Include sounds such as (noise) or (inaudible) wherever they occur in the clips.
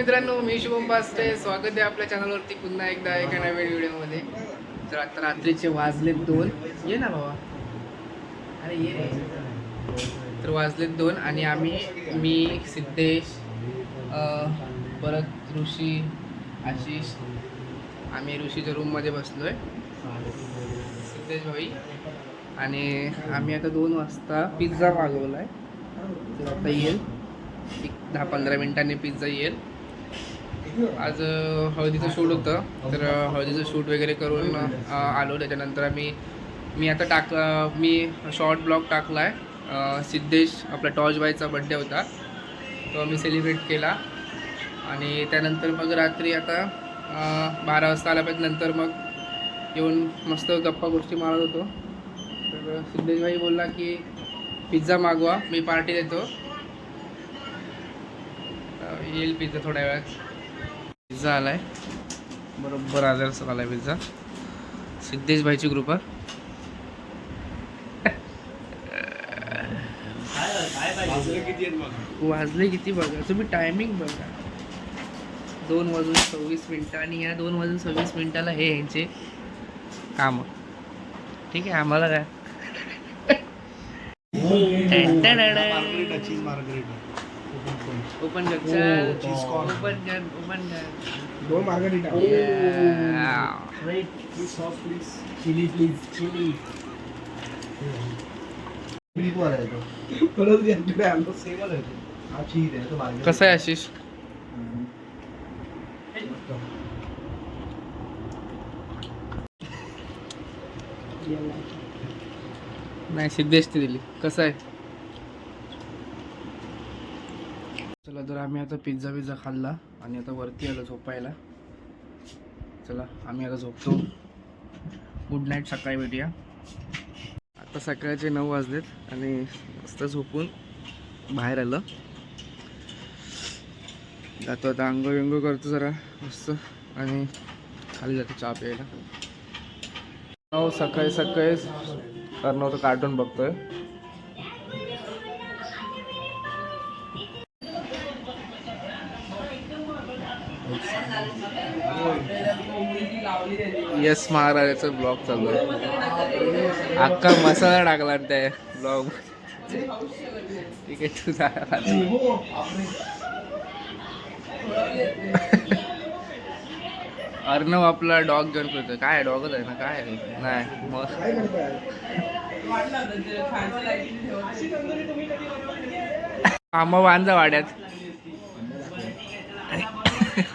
मित्रांनो मी शुभम पास्टे स्वागत आहे आपल्या चॅनलवरती पुन्हा एकदा एका नवीन व्हिडिओमध्ये. तर आता रात्रीचे वाजलेत दोन. ये ना बाबा अरे ये रे. तर वाजलेत दोन आणि आम्ही मी सिद्धेश परत ऋषी आशिष आम्ही ऋषीच्या रूममध्ये बसलो आहे सिद्धेश भाई. आणि आम्ही आता दोन वाजता पिझ्झा मागवला आहे तर आता येईल. एक दहा पंधरा मिनिटांनी पिझ्झा येईल. आज हळदीचं शूट होतं. तर हळदीचं शूट वगैरे करून आलो. त्याच्यानंतर आम्ही मी आता टाक मी शॉर्ट ब्लॉग टाकला आहे सिद्धेश आपला टॉर्च बायचा बड्डे होता. तो आम्ही सेलिब्रेट केला. आणि त्यानंतर मग रात्री आता बारा वाजता आला पाहिजे नंतर मग येऊन मस्त गप्पा गोष्टी मारत होतो. तर सिद्धेशभाई बोलला की पिझ्झा मागवा मी पार्टी देतो. येईल पिझ्झा थोड्या वेळात. पिझ्झा आलाय. बरोबर आजारचा आलाय पिझ्झा. सिद्धेश भाईची कृपा वाजले किती बघा. तुम्ही टायमिंग बघा. दोन वाजून सव्वीस मिनटं आणि या दोन वाजून सव्वीस मिनिटाला हे यांचे काम. ठीक आहे आम्हाला काय? ओपन कर Oh. ओपन कर ओपन कर दोन margherita Yeah. Please sauce please chilli please chilli आहे हा कसं आशिष? (laughs) नाही सिद्धेश ती दिली. कसं आहे? चला तर आम्ही आता पिझ्झा पिझ्झा खाल्ला आणि आता वरती आलो झोपायला. चला आम्ही आता झोपतो. गुड नाईट सकाळी भेटूया. आता सकाळचे नऊ वाजलेत आणि मस्त झोपून बाहेर आलं. जातो आता आंघोळ विंघोळ करतो जरा मस्त. आणि खाली जातो चहा प्यायला. हो सकाळी सकाळी कारण होतं कार्टून बघतोय. यस महाराजाचं ब्लॉग चालू आहे. अख्खा मसाला टाकला त्या ब्लॉग ठीक आहे तुझा अर्णव आपला डॉग घेऊन फिरतो काय डॉगच आहे ना काय नाही मग. आंबा बांधा वाड्यात.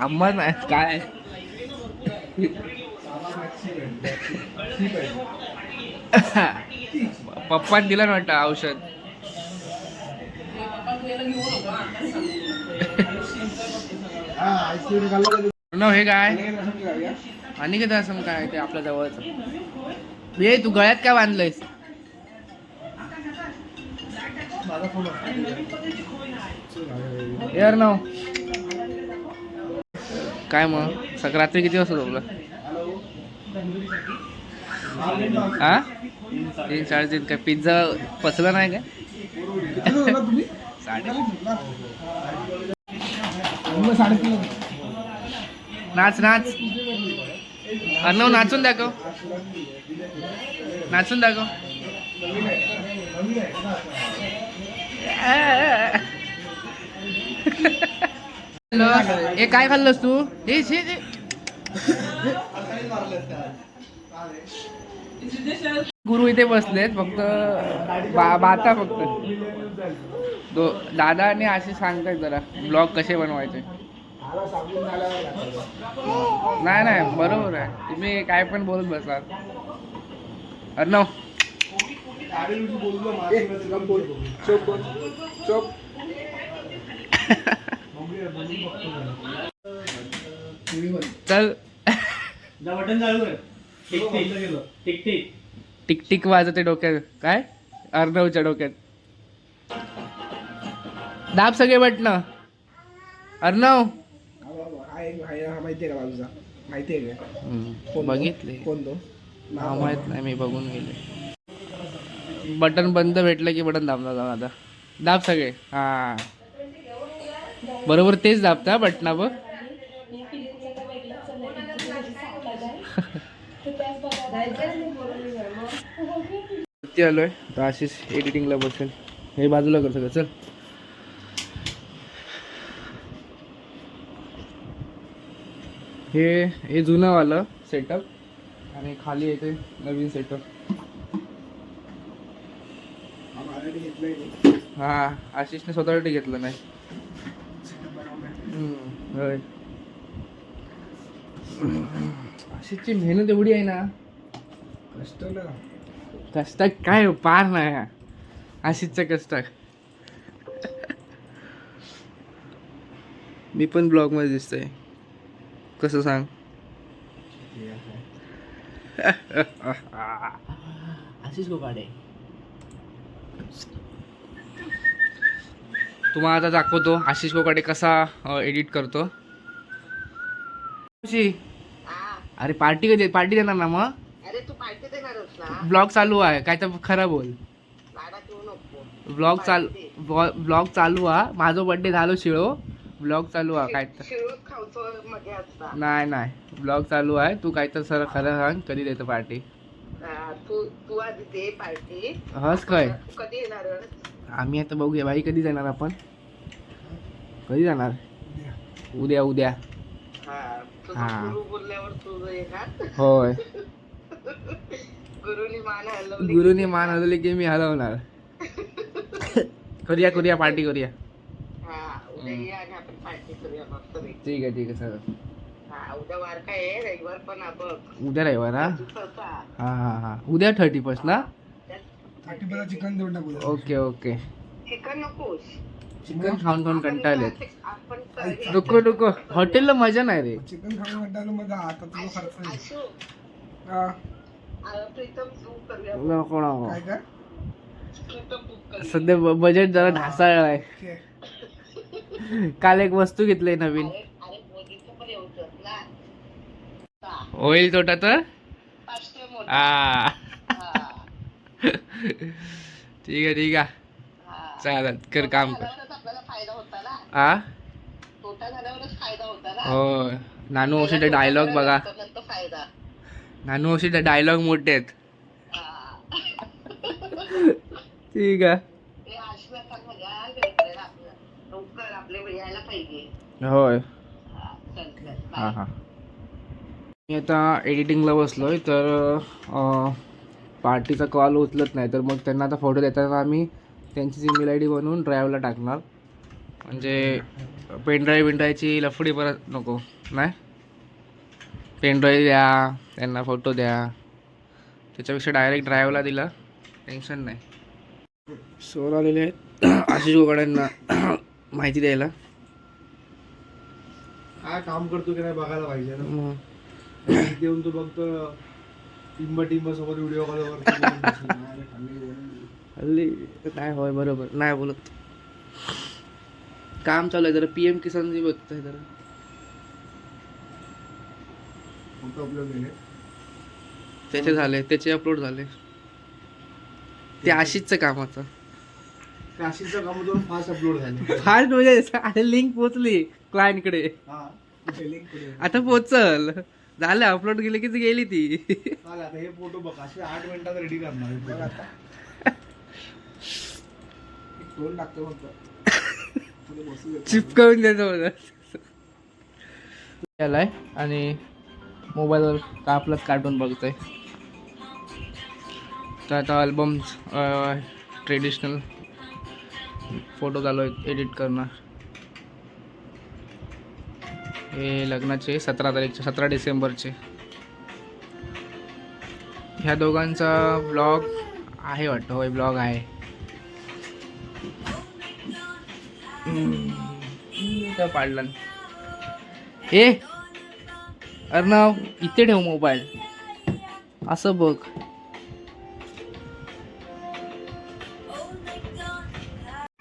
आंबा नाही काय? पप्पान दिला ना वाटतं औषध. हे काय? आणि किती असं काय ते आपल्या जवळच? ये तू गळ्यात काय बांधलंयस? यार फोन काय मग? सक रात्री किती वाजता झोपला? हा? तीन साडेतीन काय? पिझ्झा पचला नाही काय? साडे साडेतीन नाच नाच. अर्णव नाचून दाखव. नाचून दाखव. हॅलो हे काय खाल्लंस तू? हे. गुरु इथे बसलेत फक्त बा बाता फक्त. दो दादा आणि असे सांगताय जरा ब्लॉग कसे बनवायचे? नाही नाही बरोबर आहे. तुम्ही काय पण बोलत बसाल. अर्णव. चल. बटन चालू आहे tick tick. Tick tick. Tick tick वाजते डोक्यात. काय? अर्णवच्या डोक्यात. दाब सगळे बटन अर्णव. हा एक आहे हा माहिती आहे का बाजूचा? माहिती आहे का? बघितले. कोण तो? नाव माहीत नाही मी बघून गेले. बटन बंद भेटलं की बटन दाबला जाऊ आता. दाब सगळे. हा. बरोबर तेच दाबता बटना बघ किती आलोय. तर आशिष एडिटिंगला बसेल. हे बाजूला कर सगळं. चल. हे हे जुनं वालं सेटअप आणि खाली येते नवीन सेटअप हा आशिषने स्वतःसाठी घेतलं नाही. आशिषची मेहनत एवढी आहे ना कष्ट ना कष्टात काय हो, पार नाही. हा. आशिषच्या कष्टात मी पण ब्लॉगमध्ये दिसतोय. कसं सांग? आशिष गोपाडे तुम्हाला आता दाखवतो. आशिष कोकाडे कसा एडिट करतो. अरे पार्टी कधी पार्टी देणार ना मग अरे तू पार्टी देणारच ना ब्लॉग चालू आहे. काय तर खरं बोल. ब्लॉग चालू ब्लॉग चालू हा. माझा बर्थडे झालो शिळो. ब्लॉग चालू आहे काय तर. नाही नाही. ब्लॉग चालू आहे. तू काय तर सर खरं सांग. कधी देतो पार्टी हा, तू तू आधी दे पार्टी हस काय तू कधी येणार आम्ही आता बघूया. बाई कधी जाणार आपण? कधी जाणार? उद्या उद्या. हा हा. होय. (laughs) गुरुनी मान हलवली. गुरुने मान हलवले की मी हलवणार. (laughs) करूया करूया पार्टी करूया. हा उद्या ये आणि आपण पार्टी करूया मस्त पैकी. ठीक आहे ठीक आहे सर हा उद्या वार काय आहे रविवार पण हा बघ. उद्या रविवार हा. हा. हा हा उद्या थर्टी फर्स्ट ना? थर्टी चिकन देऊन टाकू ओके ओके. चिकन नकोस. चिकन खाऊन खाऊन कंटाळलेत आपण तर- नको नको. हॉटेलला मजा नाही रे. चिकन खाऊन म्हटलं मग आता तुझं खर्च आहे. हा, प्रीतम तू करूया. नको नको काय काय? प्रीतम बुक कर सध्या बजेट जरा ढासाळ आहे. ओके. काल एक वस्तू घेतली नवीन. अरे अरे मोदीचं पण येऊच ना. होईल तोटा तर? पाचशे मोदी आ हा, ठीक आहे ठीक आहे. हा. चालेल कर काम कर. झाल्यावरच आपल्याला फायदा होता ना. आ? तोटा झाल्यावरच फायदा होता ना. हो नानू औषध डायलॉग बघा. नानू औषध डायलॉग मोठे आहेत. ठीक आहे. होय. हा, हा मी आता एडिटिंगला बसलोय तर पार्टीचा कॉल उचलत नाही तर मग त्यांना आता फोटो देताना आम्ही त्यांची ईमेल आय डी बनवून ड्राईव्हला टाकणार. म्हणजे पेनड्राईव्ह बिनड्राईव्हची लफडी परत नको नाही? पेनड्राईव्ह द्या त्यांना फोटो द्या. त्याच्यापेक्षा डायरेक्ट ड्राईव्हला दिला. टेन्शन नाही. सोर आलेले आहेत. (clears throat) आशिष गोगाड्यांना (clears throat) माहिती द्यायला. काय काम करतो की नाही बघायला पाहिजे ना. मग देऊन तू फक्त टिंब टिंब सोबत व्हिडिओ कॉलवर हल्ली नाही होय बरोबर. नाही बोलत. काम चालू आहे जरा. पी एम किसानची बघतोय जरा. फोटो अपलोड केले त्याचे झाले त्याचे अपलोड झाले. ते आशिषचं कामाचं काशीचं काम दोन फास्ट अपलोड झाले. फास्ट म्हणजे अरे लिंक पोचली क्लायंटकडे हा लिंक कुठे आता पोचल झालं अपलोड केली की ती गेली ती. चालेल आता हे फोटो बघ असे आठ मिनिटात रेडी करणार बघ आता. एक टाकतो फक्त. (laughs) बसू. चिपकावून द्यायचं त्यालाय आणि मोबाईलवर का आपलंच कार्टून बघतोय. तर आता अल्बम्स ट्रेडिशनल फोटो चालू आहेत एडिट करणार. हे लग्नाचे सतरा तारीखचे सतरा डिसेंबरचे. ह्या दोघांचा ब्लॉग आहे वाटतं होय ब्लॉग आहे. पाडलं. हे ए! अर्णव इथे ठेव मोबाईल. असं बघ.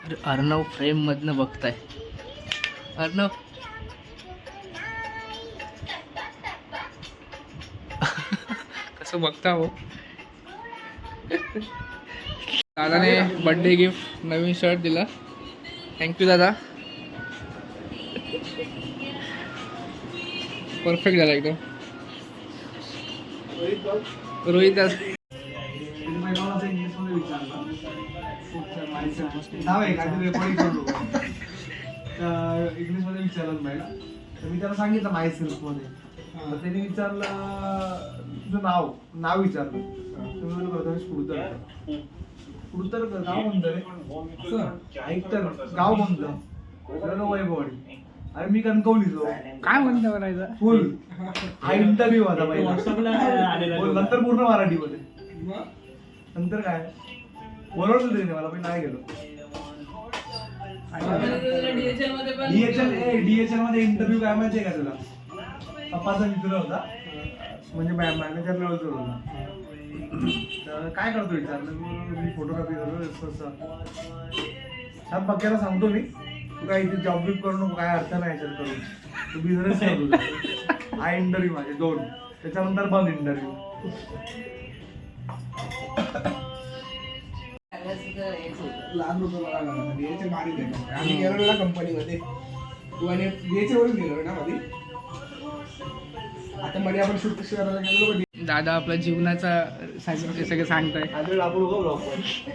अरे अर्णव फ्रेम मधनं बघताय. अर्णव कसं बघता हो? दादाने बर्थडे गिफ्ट नवीन शर्ट दिला. थँक्यू दादा. परफेक्ट झाला एकदम. रोहित दास इंग्लिशमध्ये विचारलं नाव आहे तर इंग्लिशमध्ये विचारलं पहिला तर मी त्याला सांगितलं माय सेल्फमध्ये तर त्यांनी विचारलं तुझं नाव? नाव विचारलं. तर मी म्हणलं प्रथमेश कुडतर कुडतर गाव म्हणतं रे. असं? ऐक तर गाव म्हणतं. वैभवडी अरे मी कणकवलीचो काय म्हणता म्हणायचं फुल. हा इंटरव्ह्यू होता पहिला. व्हॉट्सअपला आलेला बोल, नंतर पूर्ण मराठीमध्ये. नंतर काय? बोलवलं त्याने मला पण नाही गेलो. डीएचएल डीएचएलमध्ये इंटरव्ह्यू काय माहितीये का तुला? पप्पाचा मित्र होता. म्हणजे मॅनेजर लेवलचा होता. तर काय करतो विचारलं मी फोटोग्राफी करतो असं असं. हा बघायला सांगतो मी. काय इथे जॉब बिब करू नको काय अर्थ नाही याच्यात करून. तू बिझनेस कर तुझा हा इंटरव्ह्यू माझे दोन. त्याच्यानंतर बंद इंटरव्ह्यू लहान मला गेलो आम्ही गेलो कंपनीमध्ये तू आणि वरून गेलो ना मध्ये आता मध्ये आपण शूट करायला गेलो दादा आपला जीवनाचा सगळं सांगताय? ब्लॉग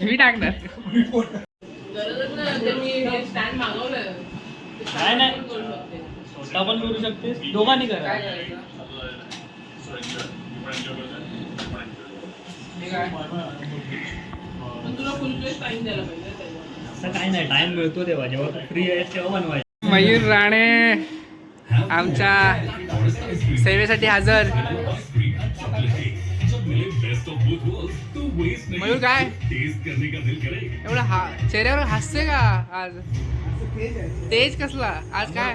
मी टाकणार. काय नाही स्वतः पण करू शकतेस. दोघांनी करा. असं काय नाही. टाइम मिळतो तेव्हा. जेव्हा फ्री आहेस तेव्हा बनवायचं. मयूर राणे आमच्या सेवेसाठी हजर. मयूर काय? एवढं हा चेहऱ्यावर हास्य का आज? तेज कसला? आज काय?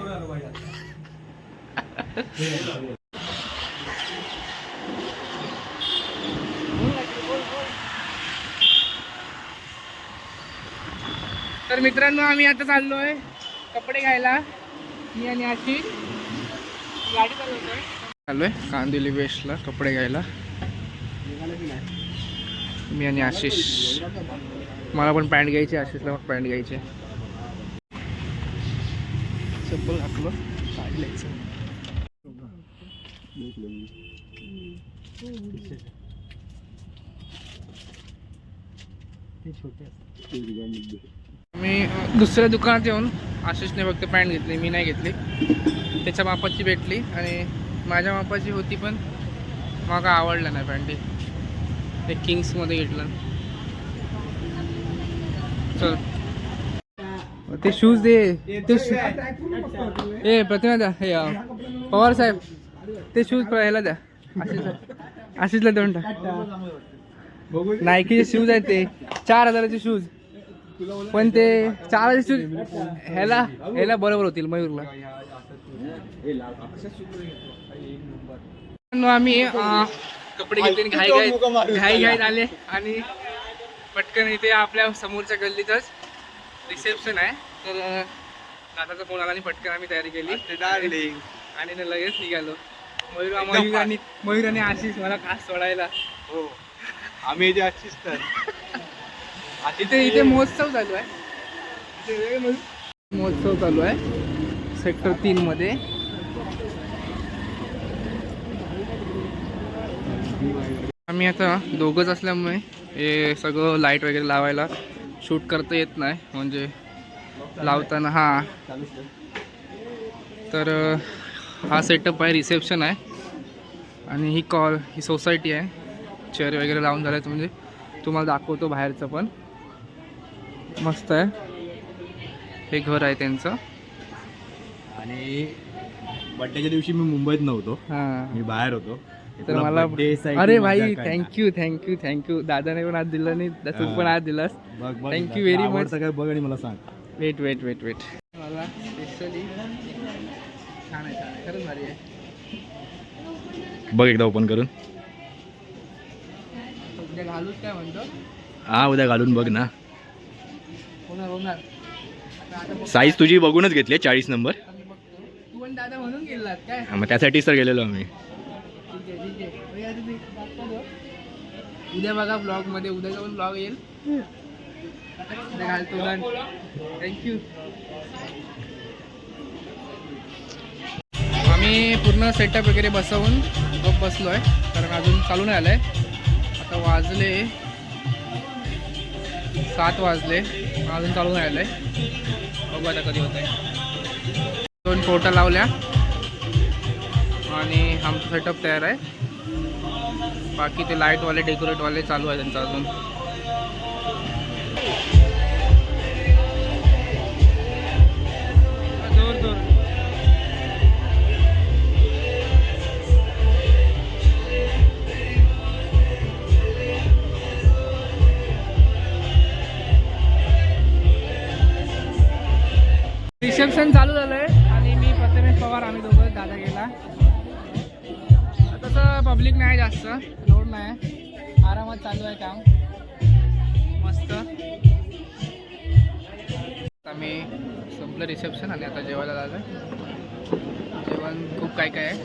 तर मित्रांनो आम्ही आता चाललोय कपडे घ्यायला. मी आणि आशिष. गाडी चालवतोय. चाललोय. कांदिवली वेस्टला कपडे घ्यायला. मी आणि आशिष. मला पण पॅन्ट घ्यायची आशिषला पण पॅन्ट घ्यायची. चप्पल घातलं साडी मी दुसऱ्या दुकानात येऊन आशिषने फक्त पॅन्ट घेतली मी नाही घेतली. त्याच्या मापाची भेटली आणि माझ्या मापाची होती पण मला आवडलं नाही पॅन्ट. ते किंग्समध्ये घेतलं. चल. ते शूज दे. ते ए प्रतिमा द्या. हे पवार साहेब ते शूज ह्याला द्या. आशिषला. आशिषला देऊन टाक. नायकीचे शूज आहेत ते. चार हजाराचे शूज पण ते चार हजार शूज ह्याला ह्याला बरोबर होतील मयूरला. आम्ही कपडे घेतले आणि घाई घाई घाई घाईत आले आणि पटकन इथे आपल्या समोरच्या गल्लीतच रिसेप्शन आहे. तर दादाचा फोन आला आणि पटकन आम्ही तयारी केली. आणि न लगेच निघालो. मयूर मयूर आणि मयूर आणि आशिष मला खास सोडायला. हो. आम्ही इथे आजचीच तर. इथे इथे महोत्सव चालू आहे. महोत्सव चालू आहे. सेक्टर तीन आम्ही आता दोघंच असल्यामुळे हे सगळं लाइट वगैरे लावायला शूट करता येत नाही. म्हणजे लावताना हा. तर हा सेटअप आहे रिसेप्शन आहे. आणि ही कॉल ही सोसायटी आहे. चेअर वगैरे लावून झाल्यात म्हणजे तुम्हाला दाखवतो बाहेरचं पण. मस्त आहे. हे घर आहे त्यांचं. आणि बड्डेच्या दिवशी मी मुंबईत नव्हतो. हां. मी बाहेर होतो. तर मला अरे भाई. थँक्यू थँक्यू थँक्यू दादाने पण आज दिलं नाही तू. पण आज दिलास. बघ बघ Thank you तुला very much. आवडतं काय बघ आणि मला सांग. वेट वेट वेट वेट मला स्पेशली छान आहे खरंच भारी आहे. बघ एकदा ओपन करून. उद्या घालूच काय म्हणतो? हा उद्या घालून बघ ना. होणार होणार. साईज तुझी बघूनच घेतली चाळीस नंबर. तू पण दादा म्हणून गेलात काय? मग त्यासाठीच तर गेलेलो आम्ही. उद्या बघा ब्लॉगमध्ये. उद्याचा पण ब्लॉग येईल. उद्या घालतो थँक्यू आम्ही पूर्ण सेटअप वगैरे बसवून बसलो आहे कारण अजून चालू नाही आलं आहे आता वाजले सात वाजले. अजून चालू नाही आलं आहे बघू आता कधी होत आहे दोन फोटो लावल्या. आणि आमचं सेटअप तयार आहे. बाकी ते लाईटवाले डेकोरेटवाले चालू आहे त्यांचं अजून. रिसेप्शन चालू झालंय आणि मी प्रथमेश पवार आम्ही दोघं दादा गेला. तसं पब्लिक नाही जास्त. आहे. आरामात चालू आहे काम. मस्त. आता मी संपलं रिसेप्शन आणि आता जेवायला झालं जेवण खूप काय काय आहे.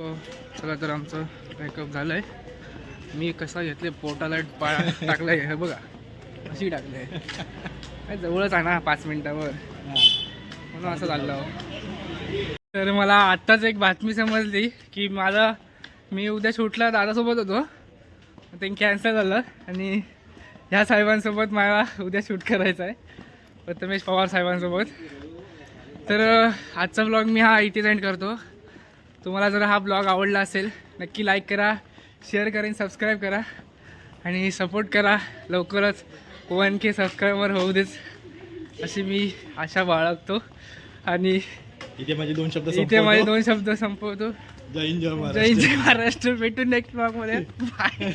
हो, चला तर आमचं पॅकअप झालं आहे मी कसा घेतले पोटाला पा टाकलं हे बघा. अशी आहे काय जवळच आहे ना पाच मिनिटावर. म्हणून असं चाललं तर मला आत्ताच एक बातमी समजली की माझा मी उद्या शूटला दादासोबत होतो. ते कॅन्सल झालं आणि ह्या साहेबांसोबत मला उद्या शूट करायचं आहे. प्रथमेश पवार साहेबांसोबत. तर आजचा ब्लॉग मी हा इथेच एंड करतो. तुम्हाला जर हा ब्लॉग आवडला असेल नक्की लाईक करा शेअर करा सबस्क्राईब करा. आणि सपोर्ट करा. लवकरच वन के सबस्क्रायबर होऊ देच अशी मी आशा बाळगतो. आणि इथे माझे दोन शब्द इथे माझे दोन शब्द संपवतो. जय हिंद जय जय जय महाराष्ट्र. भेटू नेक्स्ट ब्लॉगमध्ये बाय